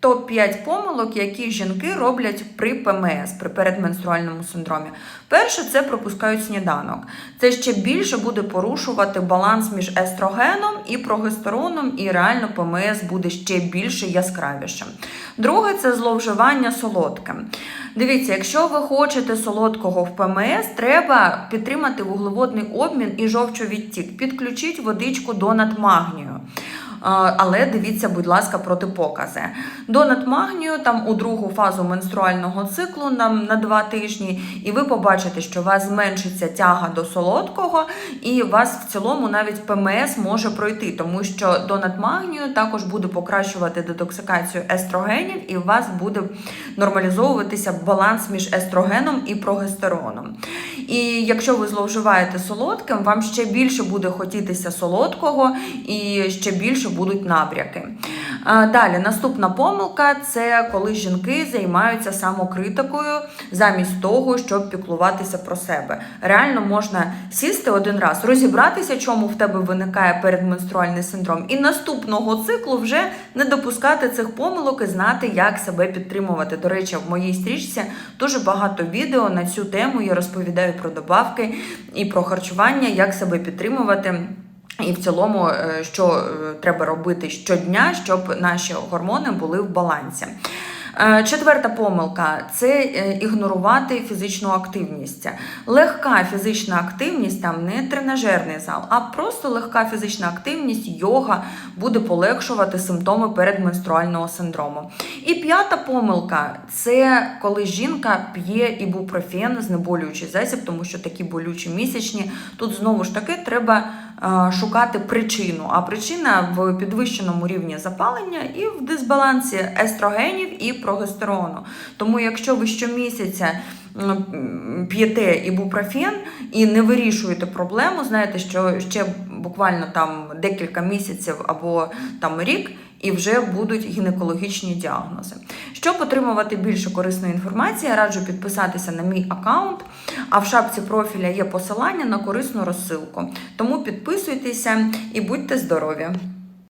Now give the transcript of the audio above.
Топ-5 помилок, які жінки роблять при ПМС, при передменструальному синдромі. Перше, це пропускають сніданок. Це ще більше буде порушувати баланс між естрогеном і прогестероном, і реально ПМС буде ще більше яскравішим. Друге, це зловживання солодким. Дивіться, якщо ви хочете солодкого в ПМС, треба підтримати вуглеводний обмін і жовчовідтік. Підключіть водичку до надмагнію. А, Але дивіться, будь ласка, протипокази. Донат магнію там у другу фазу менструального циклу нам на два тижні, і ви побачите, що у вас зменшиться тяга до солодкого, і у вас в цілому навіть ПМС може пройти, тому що донат магнію також буде покращувати детоксикацію естрогенів, і у вас буде нормалізовуватися баланс між естрогеном і прогестероном. І якщо ви зловживаєте солодким, вам ще більше буде хотітися солодкого і ще більше будуть набряки. Далі, наступна помилка це коли жінки займаються самокритикою замість того, щоб піклуватися про себе. Реально можна сісти один раз, розібратися, чому в тебе виникає передменструальний синдром, і наступного циклу вже не допускати цих помилок і знати, як себе підтримувати. До речі, в моїй стрічці дуже багато відео на цю тему. Я розповідаю про добавки і про харчування, як себе підтримувати. І в цілому, е, що е, треба робити щодня, щоб наші гормони були в балансі. Е, Четверта помилка це е, ігнорувати фізичну активність. Легка фізична активність, там не тренажерний зал, а просто легка фізична активність, йога буде полегшувати симптоми передменструального синдрому. І п'ята помилка це коли жінка п'є ібупрофен, знеболюючий засіб, тому що такі болючі місячні. Тут знову ж таки треба е, шукати причину. А причина в підвищеному рівні запалення і в дисбалансі естрогенів і прогестерону. Тому, якщо ви щомісяця п'єте ібупрофен і не вирішуєте проблему, знаєте, що ще буквально там декілька місяців або там рік. І вже будуть гінекологічні діагнози. Щоб отримувати більше корисної інформації, я раджу підписатися на мій аккаунт. А в шапці профіля є посилання на корисну розсилку. Тому підписуйтеся і будьте здорові!